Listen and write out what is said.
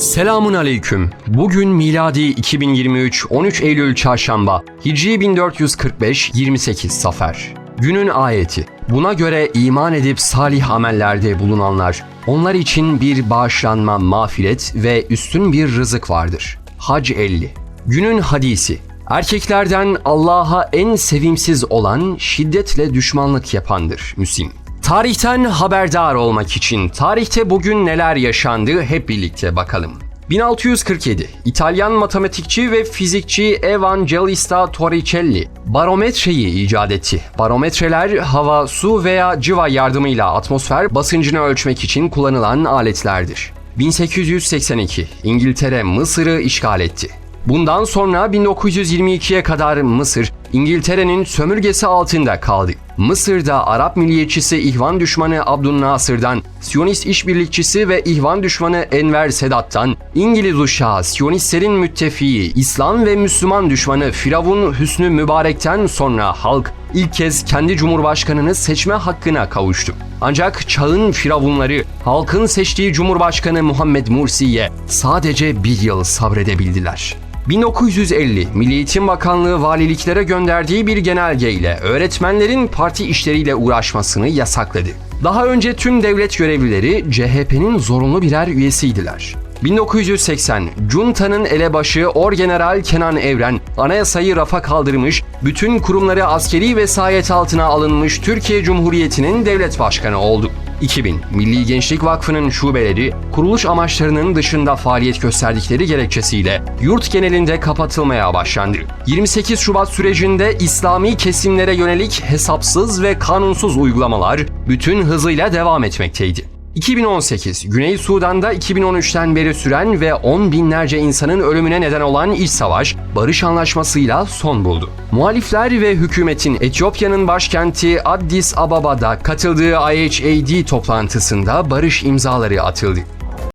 Selamun aleyküm. Bugün miladi 2023 13 Eylül Çarşamba, Hicri 1445 28 Safer. Günün ayeti. Buna göre iman edip salih amellerde bulunanlar, onlar için bir bağışlanma, mağfiret ve üstün bir rızık vardır. Hac 50. Günün hadisi. Erkeklerden Allah'a en sevimsiz olan şiddetle düşmanlık yapandır Müslim. Tarihten haberdar olmak için tarihte bugün neler yaşandı hep birlikte bakalım. 1647 İtalyan matematikçi ve fizikçi Evangelista Torricelli barometreyi icat etti. Barometreler hava, su veya civa yardımıyla atmosfer basıncını ölçmek için kullanılan aletlerdir. 1882 İngiltere Mısır'ı işgal etti. Bundan sonra 1922'ye kadar Mısır, İngiltere'nin sömürgesi altında kaldı. Mısır'da Arap milliyetçisi İhvan düşmanı Abdülnasır'dan, Siyonist işbirlikçisi ve İhvan düşmanı Enver Sedat'tan, İngiliz uşağı Siyonistlerin müttefiği, İslam ve Müslüman düşmanı Firavun Hüsnü Mübarek'ten sonra halk ilk kez kendi cumhurbaşkanını seçme hakkına kavuştu. Ancak çağın firavunları halkın seçtiği cumhurbaşkanı Muhammed Mursi'ye sadece bir yıl sabredebildiler. 1950 Milli Eğitim Bakanlığı valiliklere gönderdiği bir genelgeyle öğretmenlerin parti işleriyle uğraşmasını yasakladı. Daha önce tüm devlet görevlileri CHP'nin zorunlu birer üyesiydiler. 1980 Junta'nın elebaşı Orgeneral Kenan Evren anayasayı rafa kaldırmış, bütün kurumları askeri vesayet altına alınmış Türkiye Cumhuriyeti'nin devlet başkanı oldu. 2000 Milli Gençlik Vakfı'nın şubeleri kuruluş amaçlarının dışında faaliyet gösterdikleri gerekçesiyle yurt genelinde kapatılmaya başlandı. 28 Şubat sürecinde İslami kesimlere yönelik hesapsız ve kanunsuz uygulamalar bütün hızıyla devam etmekteydi. 2018 Güney Sudan'da 2013'ten beri süren ve 10 binlerce insanın ölümüne neden olan iç savaş barış anlaşmasıyla son buldu. Muhalifler ve hükümetin Etiyopya'nın başkenti Addis Ababa'da katıldığı IHAD toplantısında barış imzaları atıldı.